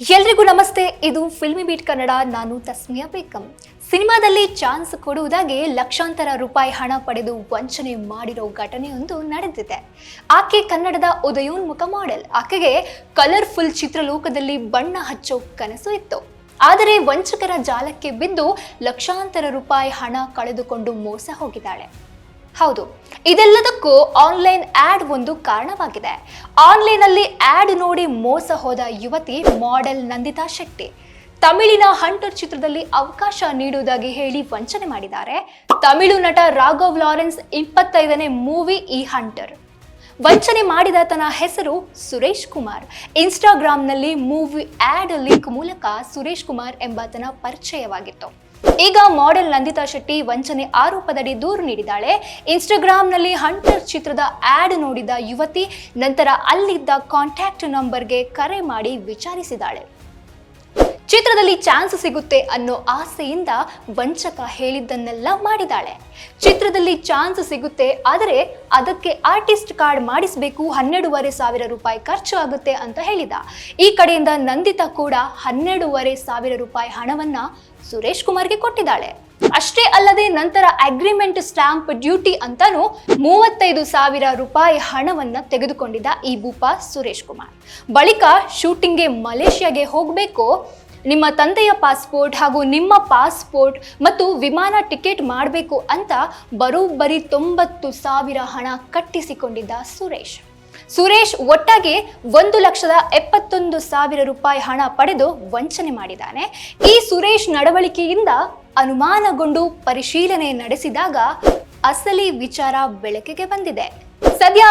ಎಲ್ರಿಗೂ ನಮಸ್ತೆ. ಇದು ಫಿಲ್ಮಿ ಬೀಟ್ ಕನ್ನಡ. ನಾನು ತಸ್ಮಿಯಾ ಬೇಕಂ ಸಿನಿಮಾದಲ್ಲಿ ಚಾನ್ಸ್ ಕೊಡುವುದಾಗಿ ಲಕ್ಷಾಂತರ ರೂಪಾಯಿ ಹಣ ಪಡೆದು ವಂಚನೆ ಮಾಡಿರೋ ಘಟನೆಯೊಂದು ನಡೆದಿದೆ. ಆಕೆ ಕನ್ನಡದ ಉದಯೋನ್ಮುಖ ಮಾಡೆಲ್. ಆಕೆಗೆ ಕಲರ್ಫುಲ್ ಚಿತ್ರಲೋಕದಲ್ಲಿ ಬಣ್ಣ ಹಚ್ಚೋ ಕನಸು ಇತ್ತು. ಆದರೆ ವಂಚಕರ ಜಾಲಕ್ಕೆ ಬಿದ್ದು ಲಕ್ಷಾಂತರ ರೂಪಾಯಿ ಹಣ ಕಳೆದುಕೊಂಡು ಮೋಸ ಹೋಗಿದ್ದಾಳೆ. ಹೌದು, ಇದೆಲ್ಲದಕ್ಕೂ ಆನ್ಲೈನ್ ಆಡ್ ಒಂದು ಕಾರಣವಾಗಿದೆ. ಆನ್ಲೈನ್ ಅಲ್ಲಿ ಆಡ್ ನೋಡಿ ಮೋಸ ಹೋದ ಯುವತಿ ಮಾಡೆಲ್ ನಂದಿತಾ ಶೆಟ್ಟಿ. ತಮಿಳಿನ ಹಂಟರ್ ಚಿತ್ರದಲ್ಲಿ ಅವಕಾಶ ನೀಡುವುದಾಗಿ ಹೇಳಿ ವಂಚನೆ ಮಾಡಿದ್ದಾರೆ. ತಮಿಳು ನಟ ರಾಘವ್ ಲಾರೆನ್ಸ್ ಇಪ್ಪತ್ತೈದನೇ ಮೂವಿ ಈ ಹಂಟರ್. ವಂಚನೆ ಮಾಡಿದ ತನ್ನ ಹೆಸರು ಸುರೇಶ್ ಕುಮಾರ್. ಇನ್ಸ್ಟಾಗ್ರಾಮ್ನಲ್ಲಿ ಮೂವಿ ಆ್ಯಡ್ ಲಿಂಕ್ ಮೂಲಕ ಸುರೇಶ್ ಕುಮಾರ್ ಎಂಬಾತನ ಪರಿಚಯವಾಗಿತ್ತು. ಈಗ ಮಾಡೆಲ್ ನಂದಿತಾ ಶೆಟ್ಟಿ ವಂಚನೆ ಆರೋಪದಡಿ ದೂರು ನೀಡಿದ್ದಾಳೆ. ಇನ್ಸ್ಟಾಗ್ರಾಂನಲ್ಲಿ ಹಂಟರ್ ಚಿತ್ರದ ಆ್ಯಡ್ ನೋಡಿದ ಯುವತಿ ನಂತರ ಅಲ್ಲಿದ್ದ ಕಾಂಟ್ಯಾಕ್ಟ್ ನಂಬರ್ಗೆ ಕರೆ ಮಾಡಿ ವಿಚಾರಿಸಿದ್ದಾಳೆ ಚಿತ್ರದಲ್ಲಿ ಚಾನ್ಸ್ ಸಿಗುತ್ತೆ ಅನ್ನೋ ಆಸೆಯಿಂದ ವಂಚಕ ಹೇಳಿದ್ದನ್ನೆಲ್ಲ ಮಾಡಿದಾಳೆ. ಚಿತ್ರದಲ್ಲಿ ಚಾನ್ಸ್ ಸಿಗುತ್ತೆ, ಆದರೆ ಅದಕ್ಕೆ ಆರ್ಟಿಸ್ಟ್ ಕಾರ್ಡ್ ಮಾಡಿಸಬೇಕು ಹನ್ನೆರಡೂವರೆ ಸಾವಿರ ರೂಪಾಯಿ ಖರ್ಚು ಆಗುತ್ತೆ ಅಂತ ಹೇಳಿದ. ಈ ಕಡೆಯಿಂದ ನಂದಿತಾ ಕೂಡ ಹನ್ನೆರಡೂವರೆ ಸಾವಿರ ರೂಪಾಯಿ ಹಣವನ್ನ ಸುರೇಶ್ ಕುಮಾರ್ಗೆ ಕೊಟ್ಟಿದ್ದಾಳೆ. ಅಷ್ಟೇ ಅಲ್ಲದೆ ನಂತರ ಅಗ್ರಿಮೆಂಟ್ ಸ್ಟಾಂಪ್ ಡ್ಯೂಟಿ ಅಂತಾನು ಮೂವತ್ತೈದು ಸಾವಿರ ರೂಪಾಯಿ ಹಣವನ್ನ ತೆಗೆದುಕೊಂಡಿದ್ದ ಈ ಭೂಪ ಸುರೇಶ್ ಕುಮಾರ್. ಬಳಿಕ ಶೂಟಿಂಗ್ಗೆ ಮಲೇಷ್ಯಾಗೆ ಹೋಗಬೇಕು ನಿಮ್ಮ ತಂದೆಯ ಪಾಸ್ಪೋರ್ಟ್ ಹಾಗೂ ನಿಮ್ಮ ಪಾಸ್ಪೋರ್ಟ್ ಮತ್ತು ವಿಮಾನ ಟಿಕೆಟ್ ಮಾಡಬೇಕು ಅಂತ ಬರೋಬ್ಬರಿ ತೊಂಬತ್ತು ಸಾವಿರ ಹಣ ಕಟ್ಟಿಸಿಕೊಂಡಿದ್ದ ಸುರೇಶ್. ಸುರೇಶ್ ಒಟ್ಟಾಗಿ ಒಂದು ಲಕ್ಷದ ಎಪ್ಪತ್ತೊಂದು ಸಾವಿರ ರೂಪಾಯಿ ಹಣ ಪಡೆದು ವಂಚನೆ ಮಾಡಿದ್ದಾನೆ. ಈ ಸುರೇಶ್ ನಡವಳಿಕೆಯಿಂದ ಅನುಮಾನಗೊಂಡು ಪರಿಶೀಲನೆ ನಡೆಸಿದಾಗ ಅಸಲಿ ವಿಚಾರ ಬೆಳಕಿಗೆ ಬಂದಿದೆ. ಸದ್ಯ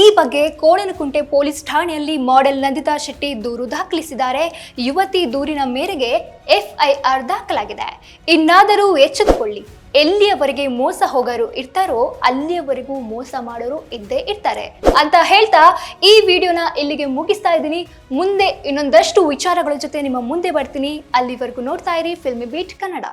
ಈ ಬಗ್ಗೆ ಕೋಣನಕುಂಟೆ ಪೊಲೀಸ್ ಠಾಣೆಯಲ್ಲಿ ಮಾಡೆಲ್ ನಂದಿತಾ ಶೆಟ್ಟಿ ದೂರು ದಾಖಲಿಸಿದ್ದಾರೆ. ಯುವತಿ ದೂರಿನ ಮೇರೆಗೆ ಎಫ್ಐಆರ್ ದಾಖಲಾಗಿದೆ. ಇನ್ನಾದರೂ ಎಚ್ಚೆತ್ತುಕೊಳ್ಳಿ. ಎಲ್ಲಿಯವರೆಗೆ ಮೋಸ ಹೋಗರು ಇರ್ತಾರೋ ಅಲ್ಲಿಯವರೆಗೂ ಮೋಸ ಮಾಡೋರು ಇದ್ದೇ ಇರ್ತಾರೆ. ಅಂತ ಹೇಳ್ತಾ ಈ ವಿಡಿಯೋನ ಇಲ್ಲಿಗೆ ಮುಗಿಸ್ತಾ ಇದ್ದೀನಿ. ಮುಂದೆ ಇನ್ನೊಂದಷ್ಟು ವಿಚಾರಗಳ ಜೊತೆ ನಿಮ್ಮ ಮುಂದೆ ಬರ್ತೀನಿ. ಅಲ್ಲಿವರೆಗೂ ನೋಡ್ತಾ ಇರಿ ಫಿಲ್ಮಿ ಬೀಟ್ ಕನ್ನಡ